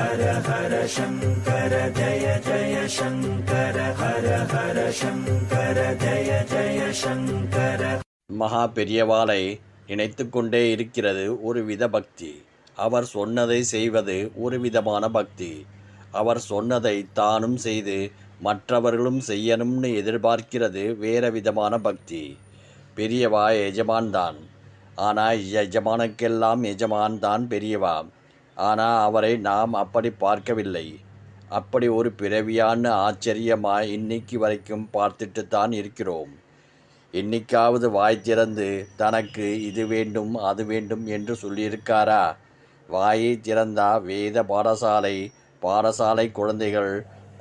ஹர ஹர சங்கர ஜய ஜய சங்கர ஹர ஹர சங்கர ஜய ஜய சங்கர. மகா பெரியவாளை நினைத்து கொண்டே இருக்கிறது ஒரு வித பக்தி. அவர் சொன்னதை செய்வது ஒரு விதமான பக்தி. அவர் சொன்னதை தானும் செய்து மற்றவர்களும் செய்யணும்னு எதிர்பார்க்கிறது வேற விதமான பக்தி. பெரியவா எஜமான்தான். ஆனால் எஜமானுக்கெல்லாம் எஜமான் தான் பெரியவா. ஆனால் அவரை நாம் அப்படி பார்க்கவில்லை. அப்படி ஒரு பிறவியான ஆச்சரியமாய் இன்னைக்கு வரைக்கும் பார்த்துட்டு தான் இருக்கிறோம். என்னைக்காவது வாய் திறந்து தனக்கு இது வேண்டும் அது வேண்டும் என்று சொல்லியிருக்காரா? வாயை திறந்தா வேத பாடசாலை பாடசாலை குழந்தைகள்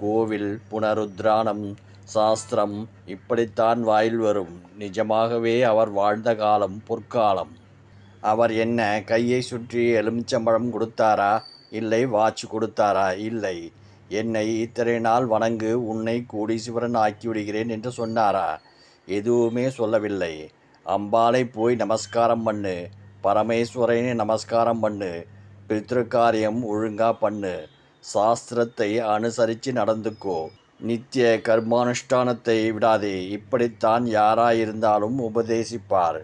கோவில் புனருத்ரானம் சாஸ்திரம் இப்படித்தான் வாயில் வரும். நிஜமாகவே அவர் வாழ்ந்த காலம் பொற்காலம். அவர் என்ன கையை சுற்றி எலுமிச்சம்பழம் கொடுத்தாரா? இல்லை வாட்ச் கொடுத்தாரா? இல்லை. என்னை இத்தனை நாள் வணங்கு உன்னை கோடீஸ்வரன் ஆக்கிவிடுகிறேன் என்று சொன்னாரா? எதுவுமே சொல்லவில்லை. அம்பாளை போய் நமஸ்காரம் பண்ணு. பரமேஸ்வரனை நமஸ்காரம் பண்ணு. பித்ருக்காரியம் ஒழுங்கா பண்ணு. சாஸ்திரத்தை அனுசரித்து நடந்துக்கோ. நித்திய கர்மானுஷ்டானத்தை விடாதே. இப்படித்தான் யாராயிருந்தாலும் உபதேசிப்பார்.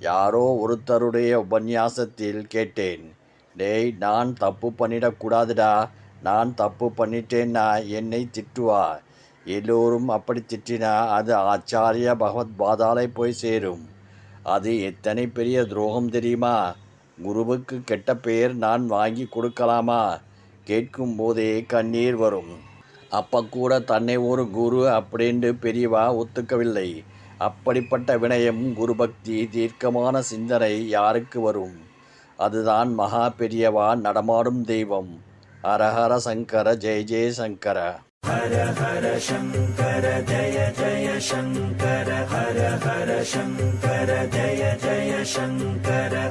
யாரோ ஒருத்தருடைய உபன்யாசத்தில் கேட்டேன் டேய் நான் தப்பு பண்ணிடக்கூடாதுடா நான் தப்பு பண்ணிட்டேன்னா என்னை திட்டுவா? எல்லோரும் அப்படி திட்டினா அது ஆச்சாரிய பகவத் பாதாலை போய் சேரும். அது எத்தனை பெரிய துரோகம் தெரியுமா? குருவுக்கு கெட்ட பெயர் நான் வாங்கி கொடுக்கலாமா? கேட்கும் போதே கண்ணீர் வரும். அப்போ கூட தன்னை ஒரு குரு அப்படின்ட்டு பெரியவா ஒத்துக்கவில்லை. அப்படிப்பட்ட வினயம் குருபக்தி தீர்க்கமான சிந்தனை யாருக்கு வரும்? அதுதான் மகா பெரியவான் நடமாடும் தெய்வம். ஹரஹர சங்கர ஜெய ஜெய சங்கர. ஹர ஹர சங்கர ஜய ஜய சங்கர. ஹர ஹர சங்கர ஜய ஜய சங்கர.